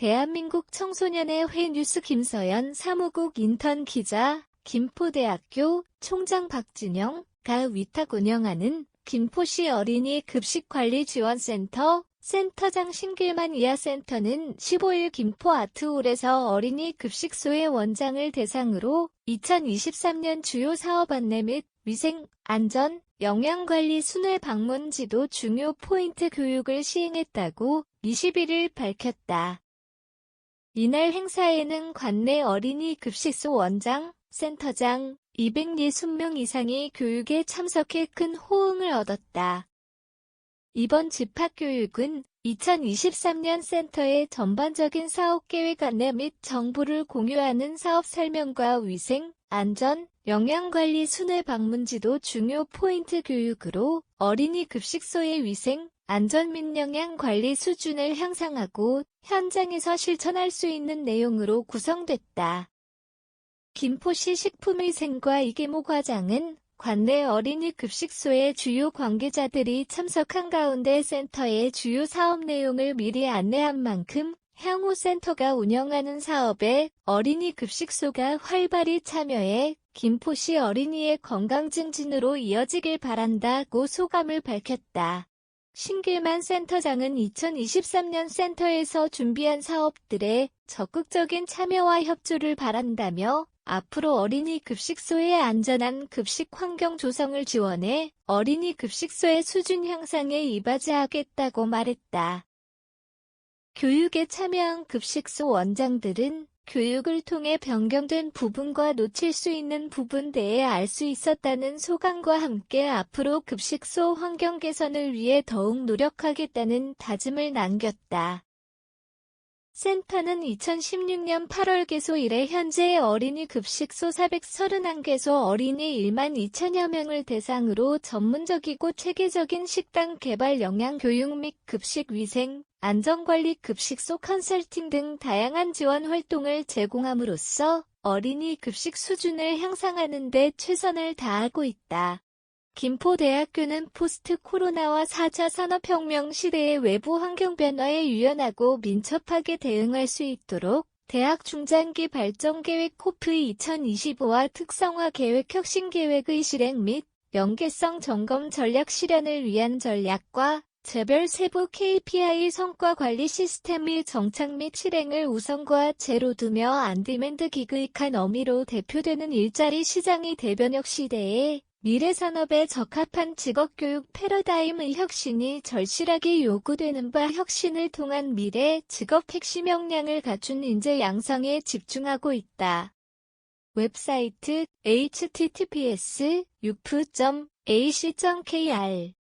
대한민국 청소년의 회 뉴스 김서연 사무국 인턴 기자, 김포대학교 총장 박진영가 위탁 운영하는 김포시 어린이 급식관리지원센터 센터장 신길만 이하센터는 15일 김포 아트홀에서 어린이 급식소의 원장을 대상으로 2023년 주요 사업 안내 및 위생, 안전, 영양관리 순회 방문 지도 중요 포인트 교육을 시행했다고 21일 밝혔다. 이날 행사에는 관내 어린이 급식소 원장, 센터장 260명 이상이 교육에 참석해 큰 호응을 얻었다. 이번 집합교육은 2023년 센터의 전반적인 사업계획 안내 및 정보를 공유하는 사업 설명과 위생, 안전, 영양관리 순회 방문지도 중요 포인트 교육으로 어린이 급식소의 위생, 안전 및 영양 관리 수준을 향상하고 현장에서 실천할 수 있는 내용으로 구성됐다. 김포시 식품위생과 이계모 과장은 관내 어린이 급식소의 주요 관계자들이 참석한 가운데 센터의 주요 사업 내용을 미리 안내한 만큼 향후 센터가 운영하는 사업에 어린이 급식소가 활발히 참여해 김포시 어린이의 건강 증진으로 이어지길 바란다고 소감을 밝혔다. 신길만 센터장은 2023년 센터에서 준비한 사업들에 적극적인 참여와 협조를 바란다며 앞으로 어린이 급식소의 안전한 급식 환경 조성을 지원해 어린이 급식소의 수준 향상에 이바지하겠다고 말했다. 교육에 참여한 급식소 원장들은 교육을 통해 변경된 부분과 놓칠 수 있는 부분 대해 알 수 있었다는 소감과 함께 앞으로 급식소 환경 개선을 위해 더욱 노력하겠다는 다짐을 남겼다. 센터는 2016년 8월 개소 이래 현재 어린이 급식소 431개소 어린이 1만 2천여 명을 대상으로 전문적이고 체계적인 식당 개발 영양 교육 및 급식 위생, 안전관리 급식소 컨설팅 등 다양한 지원 활동을 제공함으로써 어린이 급식 수준을 향상하는 데 최선을 다하고 있다. 김포대학교는 포스트 코로나와 4차 산업혁명 시대의 외부 환경 변화에 유연하고 민첩하게 대응할 수 있도록 대학 중장기 발전 계획 코프 2025와 특성화 계획 혁신 계획의 실행 및 연계성 점검 전략 실현을 위한 전략과 재별 세부 KPI 성과 관리 시스템의 정착 및 실행을 우선과 제로 두며 안디맨드 기그익한 어미로 대표되는 일자리 시장의 대변역 시대에 미래 산업에 적합한 직업교육 패러다임의 혁신이 절실하게 요구되는 바 혁신을 통한 미래 직업 핵심 역량을 갖춘 인재 양성에 집중하고 있다. 웹사이트 https 6 ac.kr